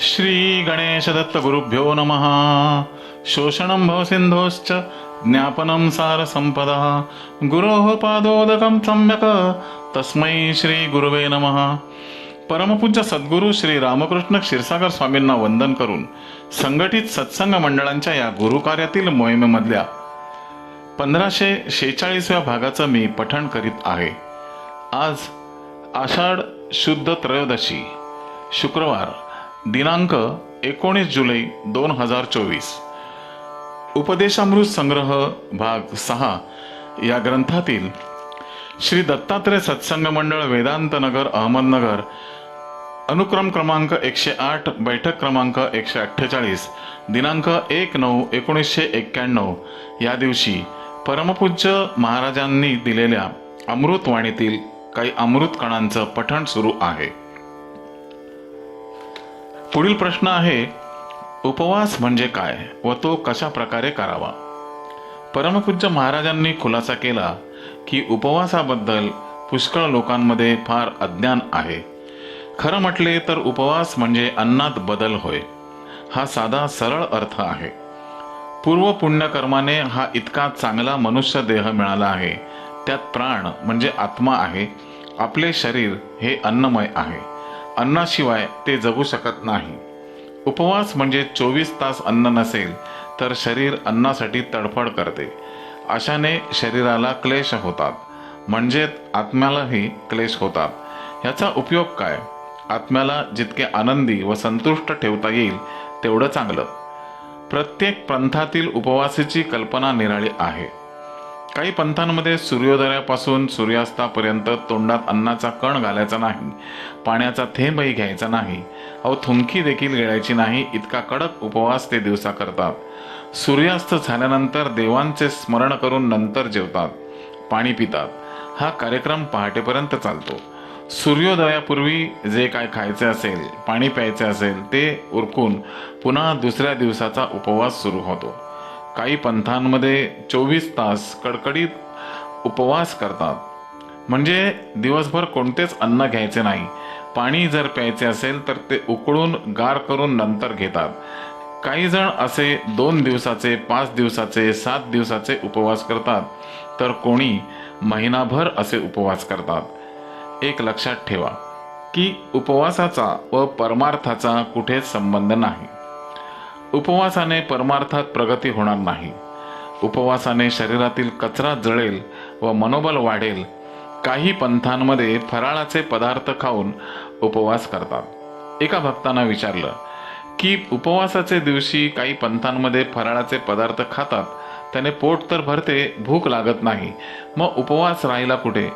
श्री गणेश दत्त गुरुभ्यो नमः। शोषणं भवसिन्धोश्च ज्ञापनं सारसम्पदः। गुरोः पादोदकं सम्यक्। तस्मै श्री गुरुवे नमः। परमपूज्य सद्गुरू श्री रामकृष्ण क्षीरसागर स्वामींना वंदन करून संघटित सत्संग मंडळांच्या या गुरुकार्यातील मोहिमेमधल्या पंधराशे शेहेचाळीसव्या भागाचं मी पठण करीत आहे. आज आषाढ शुद्ध त्रयोदशी शुक्रवार दिनांक एकोणीस जुलै दोन हजार चोवीस. उपदेशामृत संग्रह भाग सहा या ग्रंथातील श्री दत्तात्रय सत्संग मंडळ वेदांत नगर अहमदनगर अनुक्रम क्रमांक एकशे आठ बैठक क्रमांक एकशे अठ्ठेचाळीस दिनांक एक नऊ एकोणीसशे एक्क्याण्णव या दिवशी परमपूज्य महाराजांनी दिलेल्या अमृतवाणीतील काही अमृत कणांचं पठण सुरू आहे. पुढील प्रश्न आहे उपवास म्हणजे काय व तो कशा प्रकारे करावा? परमपूज्य महाराजांनी खुलासा केला की उपवासाबद्दल पुष्कळ लोकांमध्ये फार अज्ञान आहे. खरं म्हटले तर उपवास म्हणजे अन्नात बदल होय. हा साधा सरळ अर्थ आहे. पूर्व पुण्यकर्माने हा इतका चांगला मनुष्य देह मिळाला आहे. त्यात प्राण म्हणजे आत्मा आहे. आपले शरीर हे अन्नमय आहे. अन्नाशिवाय ते जगू शकत नाही. उपवास म्हणजे चोवीस तास अन्न नसेल तर शरीर अन्नासाठी तडफड करते. अशाने शरीराला क्लेश होतात. म्हणजे आत्म्यालाही क्लेश होतात. ह्याचा उपयोग काय? आत्म्याला जितके आनंदी व संतुष्ट ठेवता येईल तेवढं चांगलं. प्रत्येक पंथातील उपवासाची कल्पना निराळी आहे. काही पंथांमध्ये सूर्योदयापासून सूर्यास्तापर्यंत तोंडात अन्नाचा कण घालायचा नाही. पाण्याचा थेंबही घ्यायचा नाही. अहो थुंकी देखील गिळायची नाही इतका कडक उपवास ते दिवसा करतात. सूर्यास्त झाल्यानंतर देवांचे स्मरण करून नंतर जेवतात पाणी पितात. हा कार्यक्रम पहाटेपर्यंत चालतो. सूर्योदयापूर्वी जे काय खायचे असेल पाणी प्यायचे असेल ते उरकून पुन्हा दुसऱ्या दिवसाचा उपवास सुरू होतो. काही पंथांमध्ये चोवीस तास कडकडीत उपवास करतात. म्हणजे दिवसभर कोणतेच अन्न घ्यायचे नाही. पाणी जर प्यायचे असेल तर ते उकळून गार करून नंतर घेतात. काही जण असे दोन दिवसाचे पाच दिवसाचे सात दिवसाचे उपवास करतात. तर कोणी महिनाभर असे उपवास करतात. एक लक्षात ठेवा की उपवासाचा व परमार्थाचा कुठेच संबंध नाही. उपवासाने परमार्थात प्रगती होणार नाही. उपवासाने शरीरातील कचरा जळेल व मनोबल वाढेल. काही पंथांमध्ये फराळाचे पदार्थ खाऊन उपवास करतात. एका भक्तांना विचारलं की उपवासाचे दिवशी काही पंथांमध्ये फराळाचे पदार्थ खातात? त्याने पोट तर भरते भूक लागत नाही. मग उपवास राहिला कुठे?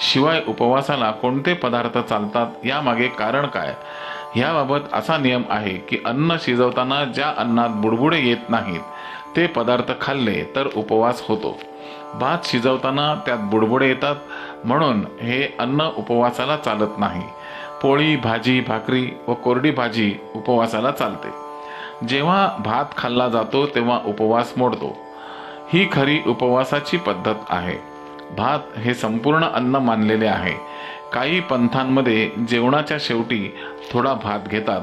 शिवाय उपवासाला कोणते पदार्थ चालतात? यामागे कारण काय? ह्याबाबत असा नियम आहे की अन्न शिजवताना ज्या अन्नात बुडबुडे येत नाहीत ते पदार्थ खाल्ले तर उपवास होतो. भात शिजवताना त्यात बुडबुडे येतात म्हणून हे अन्न उपवासाला चालत नाही. पोळी भाजी भाकरी व कोरडी भाजी उपवासाला चालते. जेव्हा भात खाल्ला जातो तेव्हा उपवास मोडतो. ही खरी उपवासाची पद्धत आहे. भात हे संपूर्ण अन्न मानलेले आहे. काही पंथांमध्ये जेवणाच्या शेवटी थोडा भात घेतात.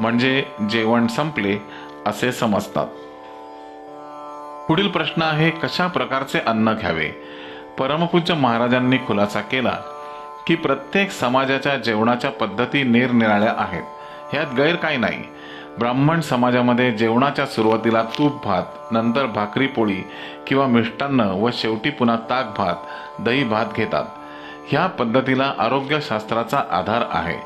म्हणजे जेवण संपले असे समजतात. पुढील प्रश्न आहे कशा प्रकारचे अन्न घ्यावे? परमपूज्य महाराजांनी खुलासा केला की प्रत्येक समाजाच्या जेवणाच्या पद्धती निरनिराळ्या आहेत. ह्यात गैर काही नाही. ब्राह्मण समाजामध्ये जेवणाच्या सुरुवातीला तूप भात नंतर भाकरी पोळी किंवा मिष्टान्न व शेवटी पुन्हा ताक भात दही भात घेतात. ह्या पद्धतीला आरोग्यशास्त्राचा आधार आहे.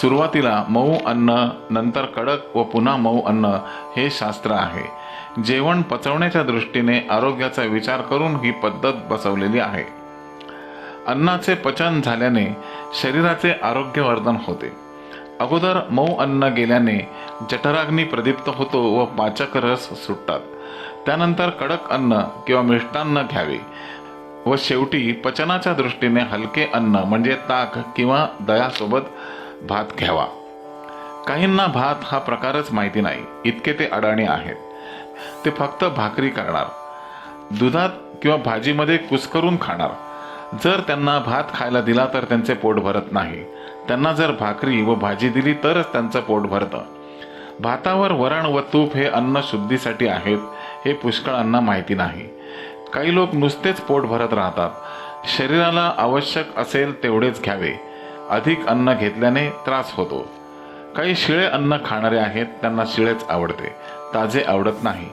सुरुवातीला मऊ अन्न नंतर कडक व पुन्हा मऊ अन्न हे शास्त्र आहे. जेवण पचवण्याच्या दृष्टीने आरोग्याचा विचार करून ही पद्धत बसवलेली आहे. अन्नाचे पचन झाल्याने शरीराचे आरोग्यवर्धन होते. अगोदर मऊ अन्न गेल्याने जठराग्नी प्रदीप्त होतो व पाचक रस सुटतात. त्यानंतर कडक अन्न किंवा मिष्टान्न घ्यावे. व शेवटी पचनाच्या दृष्टीने हलके अन्न म्हणजे ताक किंवा दयासोबत भात घ्यावा. काहींना भात हा प्रकारच माहिती नाही इतके ते अडाणी आहेत. ते फक्त भाकरी करणार दुधात किंवा भाजीमध्ये कुसकरून खाणार. जर त्यांना भात खायला दिला तर त्यांचे पोट भरत नाही. त्यांना जर भाकरी व भाजी दिली तरच त्यांचं पोट भरतं. भातावर वरण व तूप हे अन्न शुद्धीसाठी आहेत हे पुष्कळांना माहिती नाही. काही लोक नुसतेच पोट भरत राहतात. शरीराला आवश्यक असेल तेवढेच घ्यावे. अधिक अन्न घेतल्याने त्रास होतो. काही शिळे अन्न खाणारे आहेत त्यांना शिळेच आवडते. ताजे आवडत नाही.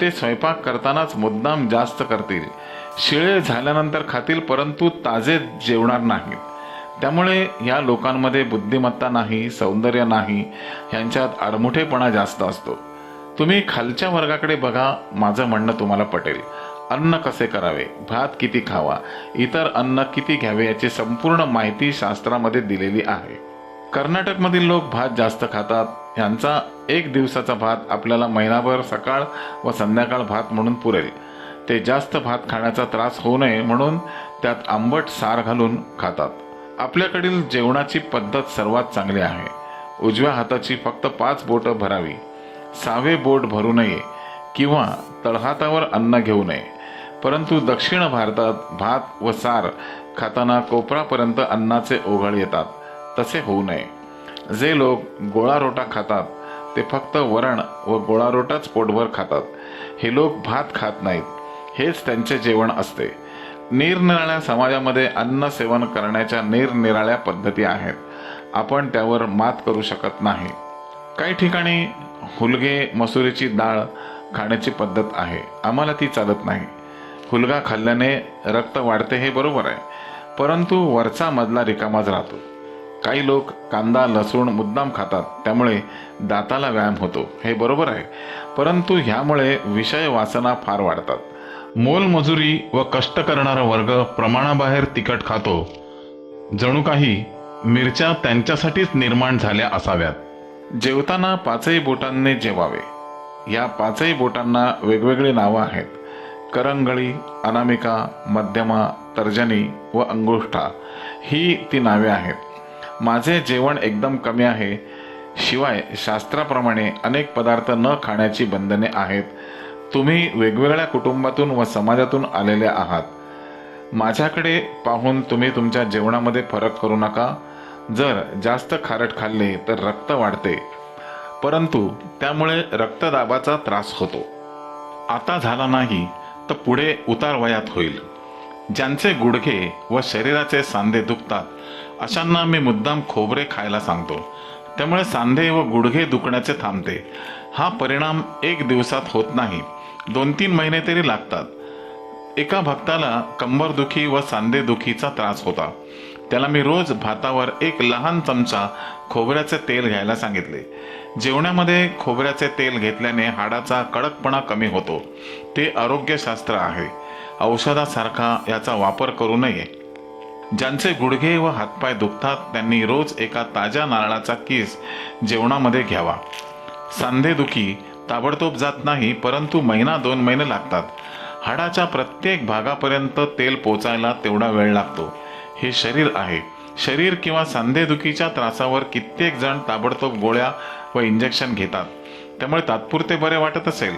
ते स्वयंपाक करतानाच मुद्दाम जास्त करतील. शिळे झाल्यानंतर खातील परंतु ताजे जेवणार नाहीत. त्यामुळे या लोकांमध्ये बुद्धिमत्ता नाही सौंदर्य नाही ह्यांच्यात आडमुठेपणा जास्त असतो. तुम्ही खालच्या वर्गाकडे बघा माझं म्हणणं तुम्हाला पटेल. अन्न कसे करावे? भात किती खावा? इतर अन्न किती घ्यावे याची संपूर्ण माहिती शास्त्रामध्ये दिलेली आहे. कर्नाटकमधील लोक भात जास्त खातात. यांचा एक दिवसाचा भात आपल्याला महिनाभर सकाळ व संध्याकाळ भात म्हणून पुरेल. ते जास्त भात खाण्याचा त्रास होऊ नये म्हणून त्यात आंबट सार घालून खातात. आपल्याकडील जेवणाची पद्धत सर्वात चांगली आहे. उजव्या हाताची फक्त पाच बोटं भरावी. सहावे बोट भरू नये किंवा तळहातावर अन्न घेऊ नये. परंतु दक्षिण भारतात भात व सार खाताना कोपरापर्यंत अन्नाचे ओघळ येतात. तसे होऊ नये. जे लोक गोळा रोटा खातात ते फक्त वरण व गोळा रोटाच पोटभर खातात. हे लोक भात खात नाहीत. हेच त्यांचे जेवण असते. निरनिराळ्या समाजामध्ये अन्न सेवन करण्याच्या निरनिराळ्या पद्धती आहेत. आपण त्यावर मात करू शकत नाही. काही ठिकाणी हुलगे मसुरीची डाळ खाण्याची पद्धत आहे. आम्हाला ती चालत नाही. फुलगा खाल्ल्याने रक्त वाढते हे बरोबर आहे. परंतु वरचा मधला रिकामाच राहतो. काही लोक कांदा लसूण मुद्दाम खातात. त्यामुळे दाताला व्यायाम होतो. हे बरोबर आहे. परंतु ह्यामुळे विषय वासना फार वाढतात. मोलमजुरी व कष्ट करणारा वर्ग प्रमाणाबाहेर तिखट खातो. जणू काही मिरच्या त्यांच्यासाठीच निर्माण झाल्या असाव्यात. जेवताना पाचही बोटांनी जेवावे. या पाचही बोटांना वेगवेगळी नावं आहेत. करंगळी अनामिका मध्यमा तर्जनी व अंगुष्ठा ही ती नावे आहेत. माझे जेवण एकदम कमी आहे. शिवाय शास्त्राप्रमाणे अनेक पदार्थ न खाण्याची बंधने आहेत. तुम्ही वेगवेगळ्या कुटुंबातून व समाजातून आलेले आहात. माझ्याकडे पाहून तुम्ही तुमच्या जेवणामध्ये फरक करू नका. जर जास्त खारट खाल्ले तर रक्त वाढते. परंतु त्यामुळे रक्तदाबाचा त्रास होतो. आता झाला नाही. तर पुढे उतार वयात होईल. ज्यांचे गुडघे व शरीराचे सांधे दुखतात अशांना मी मुद्दाम खोबरे खायला सांगतो. त्यामुळे सांधे व गुडघे दुखण्याचे थांबते. हा परिणाम एक दिवसात होत नाही दोन तीन महिने तरी लागतात. एका भक्ताला कंबरदुखी व सांधेदुखीचा त्रास होता. त्याला मी रोज भातावर एक लहान चमचा खोबऱ्याचे तेल घ्यायला सांगितले. जेवणामध्ये खोबऱ्याचे तेल घेतल्याने हाडाचा कडकपणा कमी होतो. ते आरोग्यशास्त्र आहे. औषधासारखा याचा वापर करू नये. ज्यांचे गुडघे व हातपाय दुखतात त्यांनी रोज एका ताज्या नारळाचा किस जेवणामध्ये घ्यावा. सांधेदुखी ताबडतोब जात नाही परंतु महिना दोन महिने लागतात. हाडाच्या प्रत्येक भागापर्यंत तेल पोचायला तेवढा वेळ लागतो. हे शरीर आहे. शरीर किंवा सांधेदुखीच्या त्रासावर कित्येक जण ताबडतोब गोळ्या व इंजेक्शन घेतात. त्यामुळे तात्पुरते बरे वाटत असेल.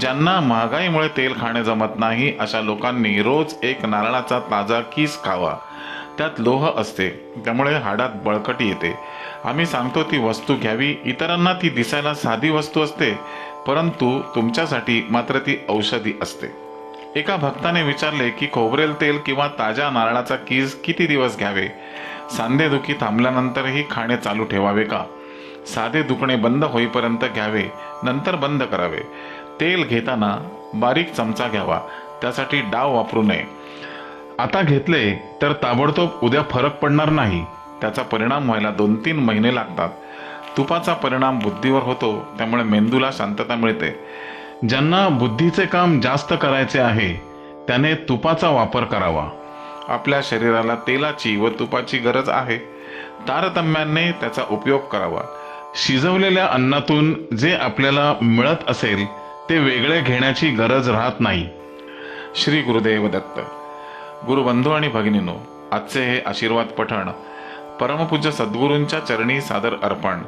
ज्यांना महागाईमुळे तेल खाणे जमत नाही अशा लोकांनी रोज एक नारळाचा ताजा किस खावा. त्यात लोह असते. त्यामुळे हाडात बळकटी येते. आम्ही सांगतो ती वस्तू घ्यावी. इतरांना ती दिसायला साधी वस्तू असते परंतु तुमच्यासाठी मात्र ती औषधी असते. एका भक्ताने विचारले की खोबरेल तेल किंवा ताज्या नारळाचा कीज किती दिवस घ्यावे? सांधेदुखी थांबल्यानंतरही खाणे चालू ठेवावे का? साधे दुखणे बंद होईपर्यंत घ्यावे नंतर बंद करावे. तेल घेताना बारीक चमचा घ्यावा त्यासाठी डाव वापरू नये. आता घेतले तर ताबडतोब उद्या फरक पडणार नाही. त्याचा परिणाम व्हायला दोन तीन महिने लागतात. तुपाचा परिणाम बुद्धीवर होतो त्यामुळे मेंदूला शांतता मिळते. ज्यांना बुद्धीचे काम जास्त करायचे आहे त्याने तुपाचा वापर करावा. आपल्या शरीराला तेलाची व तुपाची गरज आहे. तारतम्याने त्याचा उपयोग करावा. शिजवलेल्या अन्नातून जे आपल्याला मिळत असेल ते वेगळे घेण्याची गरज राहत नाही. श्री गुरुदेव दत्त. गुरुबंधू आणि भगिनीनो आजचे हे आशीर्वाद पठण परमपूज्य सद्गुरूंच्या चरणी सादर अर्पण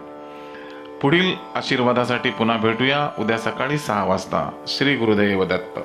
पुढील आशीर्वादासाठी पुन्हा भेटूया. उद्या सकाळी सहा वाजता. श्री गुरुदेव दत्त.